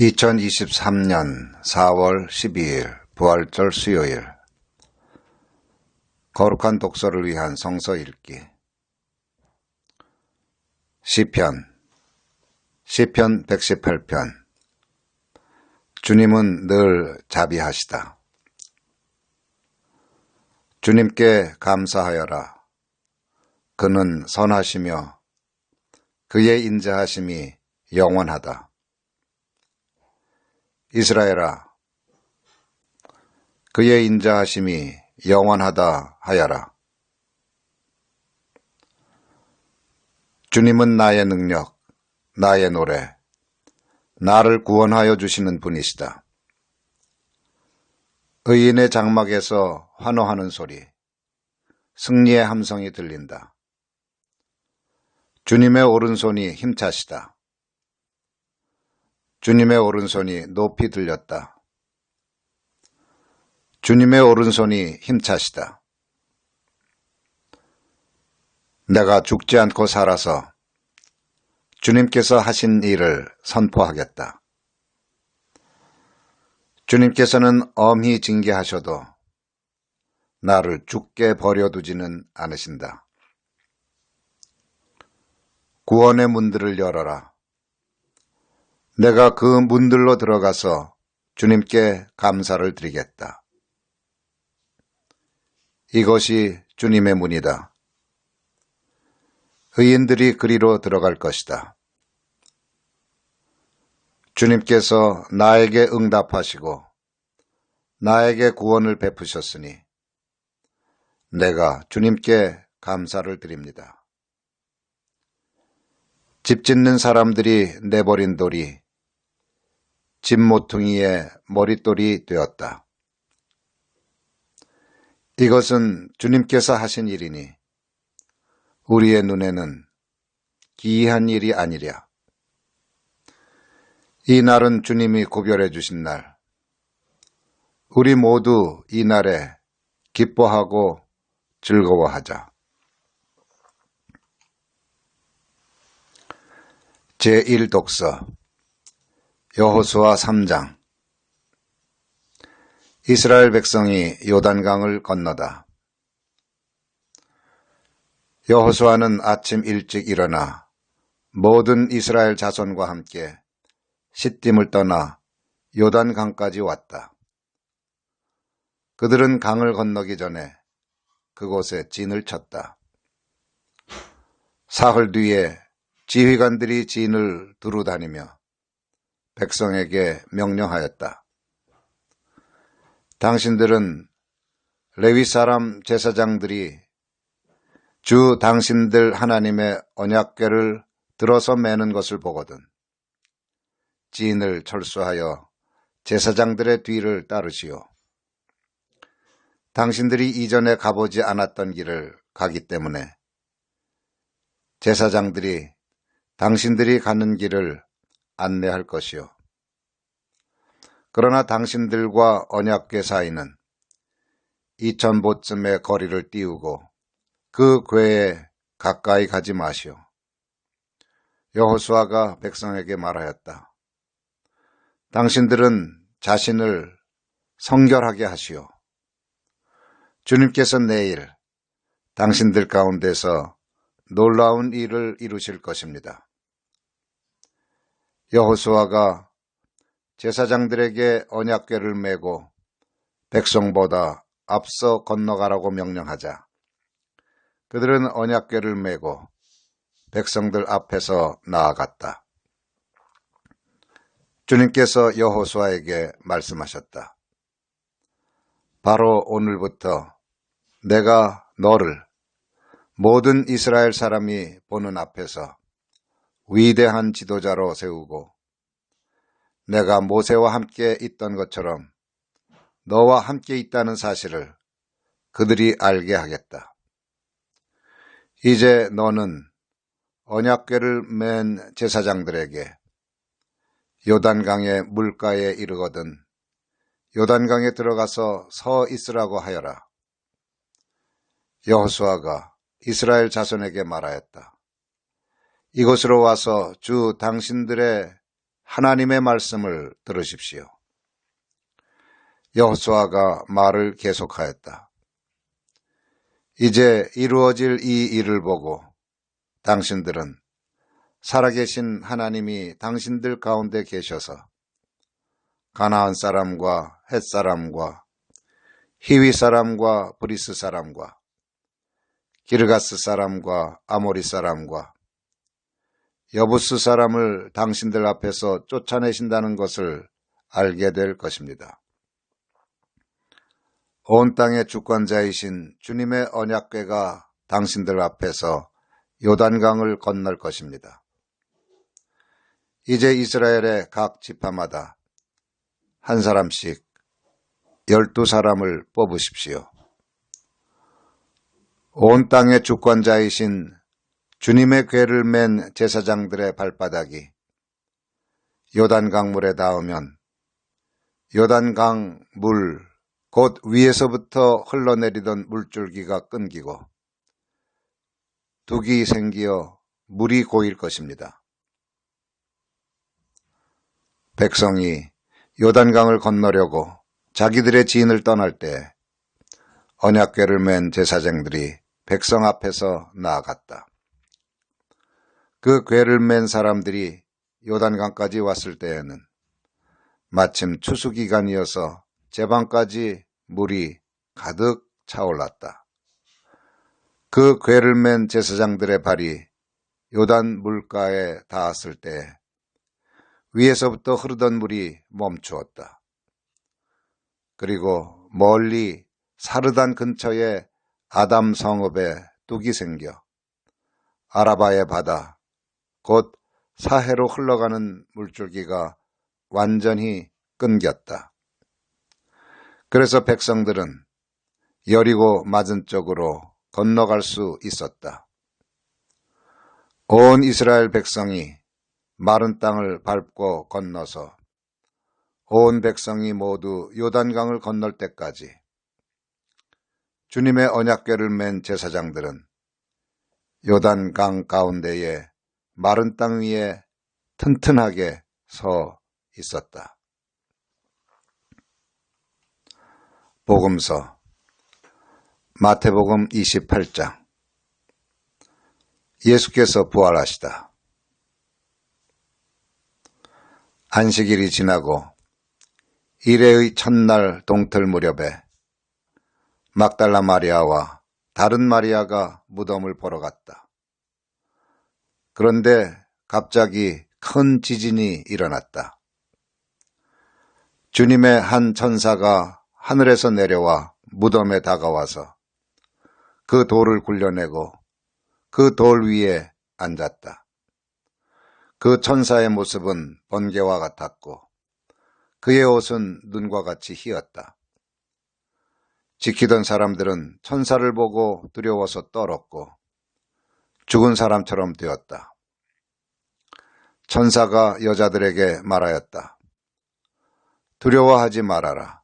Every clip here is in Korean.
2023년 4월 12일 부활절 수요일 거룩한 독서를 위한 성서 읽기 시편 시편 118편 주님은 늘 자비하시다. 주님께 감사하여라. 그는 선하시며 그의 인자하심이 영원하다. 이스라엘아, 그의 인자하심이 영원하다 하여라. 주님은 나의 능력, 나의 노래, 나를 구원하여 주시는 분이시다. 의인의 장막에서 환호하는 소리, 승리의 함성이 들린다. 주님의 오른손이 힘차시다. 주님의 오른손이 높이 들렸다. 주님의 오른손이 힘차시다. 내가 죽지 않고 살아서 주님께서 하신 일을 선포하겠다. 주님께서는 엄히 징계하셔도 나를 죽게 버려두지는 않으신다. 구원의 문들을 열어라. 내가 그 문들로 들어가서 주님께 감사를 드리겠다. 이것이 주님의 문이다. 의인들이 그리로 들어갈 것이다. 주님께서 나에게 응답하시고 나에게 구원을 베푸셨으니 내가 주님께 감사를 드립니다. 집 짓는 사람들이 내버린 돌이 집 모퉁이의 머릿돌이 되었다. 이것은 주님께서 하신 일이니 우리의 눈에는 기이한 일이 아니랴. 이 날은 주님이 구별해 주신 날. 우리 모두 이 날에 기뻐하고 즐거워하자. 제1독서 여호수아 3장 이스라엘 백성이 요단강을 건너다. 여호수아는 아침 일찍 일어나 모든 이스라엘 자손과 함께 시딤을 떠나 요단강까지 왔다. 그들은 강을 건너기 전에 그곳에 진을 쳤다. 사흘 뒤에 지휘관들이 진을 두루 다니며 백성에게 명령하였다. 당신들은 레위 사람 제사장들이 주 당신들 하나님의 언약궤를 들어서 매는 것을 보거든. 지인을 철수하여 제사장들의 뒤를 따르시오. 당신들이 이전에 가보지 않았던 길을 가기 때문에 제사장들이 당신들이 가는 길을 안내할 것이요. 그러나 당신들과 언약궤 사이는 이천보쯤의 거리를 띄우고 그 궤에 가까이 가지 마시오. 여호수아가 백성에게 말하였다. 당신들은 자신을 성결하게 하시오. 주님께서 내일 당신들 가운데서 놀라운 일을 이루실 것입니다. 여호수아가 제사장들에게 언약궤를 메고 백성보다 앞서 건너가라고 명령하자 그들은 언약궤를 메고 백성들 앞에서 나아갔다. 주님께서 여호수아에게 말씀하셨다. 바로 오늘부터 내가 너를 모든 이스라엘 사람이 보는 앞에서 위대한 지도자로 세우고 내가 모세와 함께 있던 것처럼 너와 함께 있다는 사실을 그들이 알게 하겠다. 이제 너는 언약궤를 맨 제사장들에게 요단강의 물가에 이르거든 요단강에 들어가서 서 있으라고 하여라. 여호수아가 이스라엘 자손에게 말하였다. 이곳으로 와서 주 당신들의 하나님의 말씀을 들으십시오. 여호수아가 말을 계속하였다. 이제 이루어질 이 일을 보고 당신들은 살아계신 하나님이 당신들 가운데 계셔서 가나안 사람과 헷 사람과 히위 사람과 브리스 사람과 기르가스 사람과 아모리 사람과 여부스 사람을 당신들 앞에서 쫓아내신다는 것을 알게 될 것입니다. 온 땅의 주권자이신 주님의 언약궤가 당신들 앞에서 요단강을 건널 것입니다. 이제 이스라엘의 각 지파마다 한 사람씩 열두 사람을 뽑으십시오. 온 땅의 주권자이신 주님의 궤를 맨 제사장들의 발바닥이 요단강 물에 닿으면 요단강 물, 곧 위에서부터 흘러내리던 물줄기가 끊기고 둑이 생기어 물이 고일 것입니다. 백성이 요단강을 건너려고 자기들의 지인을 떠날 때 언약궤를 맨 제사장들이 백성 앞에서 나아갔다. 그 궤를 맨 사람들이 요단강까지 왔을 때에는 마침 추수기간이어서 제방까지 물이 가득 차올랐다. 그 궤를 맨 제사장들의 발이 요단 물가에 닿았을 때 위에서부터 흐르던 물이 멈추었다. 그리고 멀리 사르단 근처에 아담 성읍에 뚝이 생겨 아라바의 바다, 곧 사해로 흘러가는 물줄기가 완전히 끊겼다. 그래서 백성들은 여리고 맞은 쪽으로 건너갈 수 있었다. 온 이스라엘 백성이 마른 땅을 밟고 건너서 온 백성이 모두 요단강을 건널 때까지 주님의 언약궤를 맨 제사장들은 요단강 가운데에 마른 땅 위에 튼튼하게 서 있었다. 복음서 마태복음 28장 예수께서 부활하시다. 안식일이 지나고 일회의 첫날 동틀 무렵에 막달라 마리아와 다른 마리아가 무덤을 보러 갔다. 그런데 갑자기 큰 지진이 일어났다. 주님의 한 천사가 하늘에서 내려와 무덤에 다가와서 그 돌을 굴려내고 그 돌 위에 앉았다. 그 천사의 모습은 번개와 같았고 그의 옷은 눈과 같이 희었다. 지키던 사람들은 천사를 보고 두려워서 떨었고 죽은 사람처럼 되었다. 천사가 여자들에게 말하였다. 두려워하지 말아라.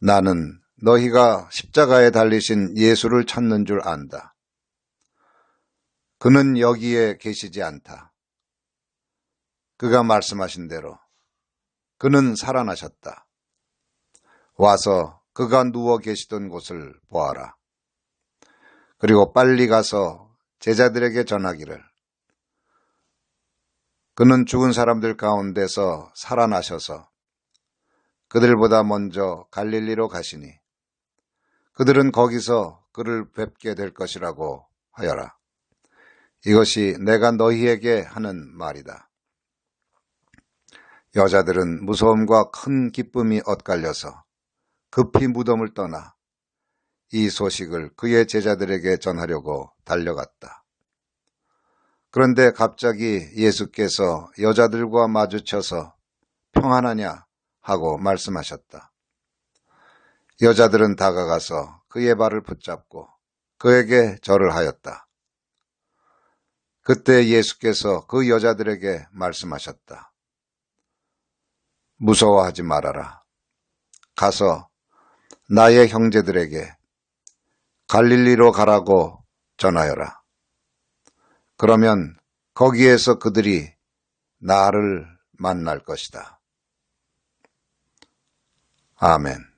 나는 너희가 십자가에 달리신 예수를 찾는 줄 안다. 그는 여기에 계시지 않다. 그가 말씀하신 대로 그는 살아나셨다. 와서 그가 누워 계시던 곳을 보아라. 그리고 빨리 가서 제자들에게 전하기를 그는 죽은 사람들 가운데서 살아나셔서 그들보다 먼저 갈릴리로 가시니 그들은 거기서 그를 뵙게 될 것이라고 하여라. 이것이 내가 너희에게 하는 말이다. 여자들은 무서움과 큰 기쁨이 엇갈려서 급히 무덤을 떠나 이 소식을 그의 제자들에게 전하려고 달려갔다. 그런데 갑자기 예수께서 여자들과 마주쳐서 평안하냐 하고 말씀하셨다. 여자들은 다가가서 그의 발을 붙잡고 그에게 절을 하였다. 그때 예수께서 그 여자들에게 말씀하셨다. 무서워하지 말아라. 가서 나의 형제들에게 갈릴리로 가라고 전하여라. 그러면 거기에서 그들이 나를 만날 것이다. 아멘.